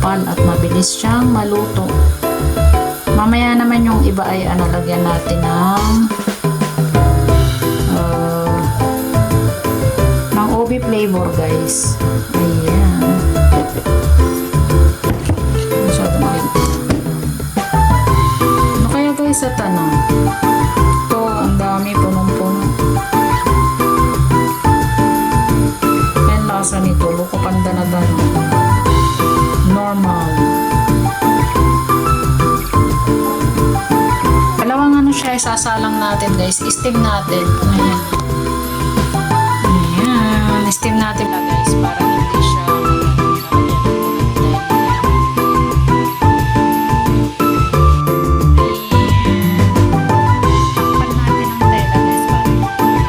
makapal at mabilis siyang maluto. Mamaya naman yung iba ay ano, lagyan natin ng uh, ng OB flavor guys. Ayan. Masyado maigi. Ano kaya guys sa tanong? Ito, ang dami, punong-puno. Yan lasa nito, luko pandanadan. Normal. Isasalang natin guys. Steam natin. Ayan. Ayan. Steam natin na guys para hindi siya guys para moist.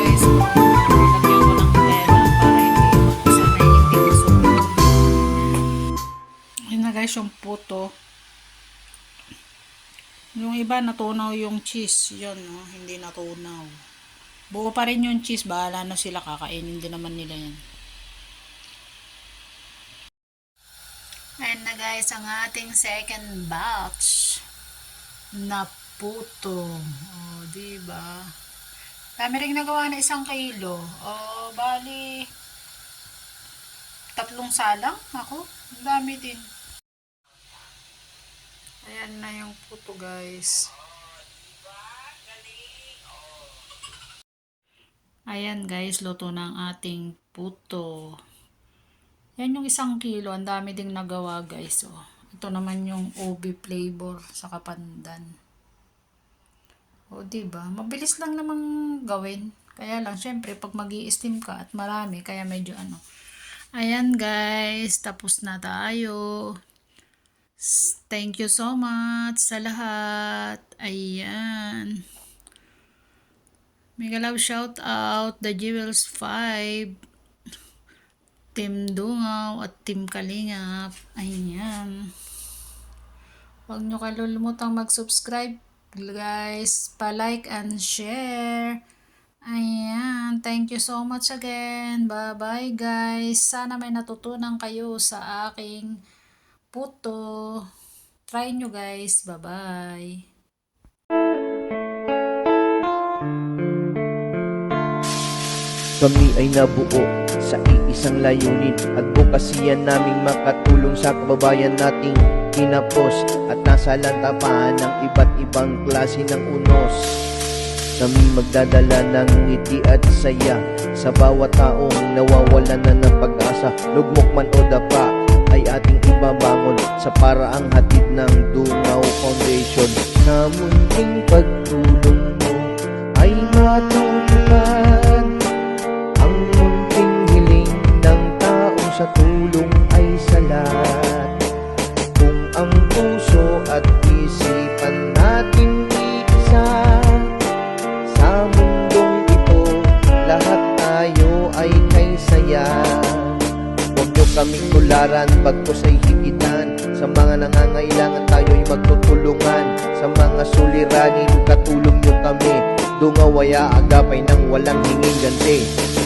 Guys, lagyan ko ng tela para hindi sana hindi masunog. Yun na guys yung puto. Yung iba natunaw yung cheese. Yun, no? hindi natunaw. Buo pa rin yung cheese. Bahala na sila kakainin din naman nila yan. Ayan na guys, ang ating second batch na puto. O, di ba? Dami rin nagawa na isang kilo. O, bali, tatlong salang ako. Ang dami din. Ayan na yung puto guys. Ayan guys, luto ang ating puto. Yan yung isang kilo. Ang dami ding nagawa guys. Oh. Ito naman yung OB flavor sa kapandan. O, diba? Mabilis lang namang gawin. Kaya lang, syempre, pag mag steam ka at marami, kaya medyo ano. Ayan guys, tapos na tayo. Thank you so much sa lahat. Ayan. Mega love shout out the Jewels 5. Team Dungaw at Team Kalingap. Ayan. Huwag nyo kalulumutang mag-subscribe guys. Pa-like and share. Ayan. Thank you so much again. Bye-bye guys. Sana may natutunan kayo sa aking puto. Try nyo guys. Bye-bye. Kami ay nabuo sa iisang layunin Advokasya naming makatulong sa kababayan nating kinapos At nasa lantapan ng iba't ibang klase ng unos Kami magdadala ng ngiti at saya Sa bawat taong nawawalan na ng pag-asa Lugmok man o dapa ay ating ibabangon Sa paraang hatid ng Dungaw Foundation. Sa munting pagtulong kaming tularan, bagpos ay higitan. Sa mga nangangailangan tayo'y magtutulungan. Sa mga suliranin, katulong nyo kami. Dungawaya agapay ng walang hinging ganti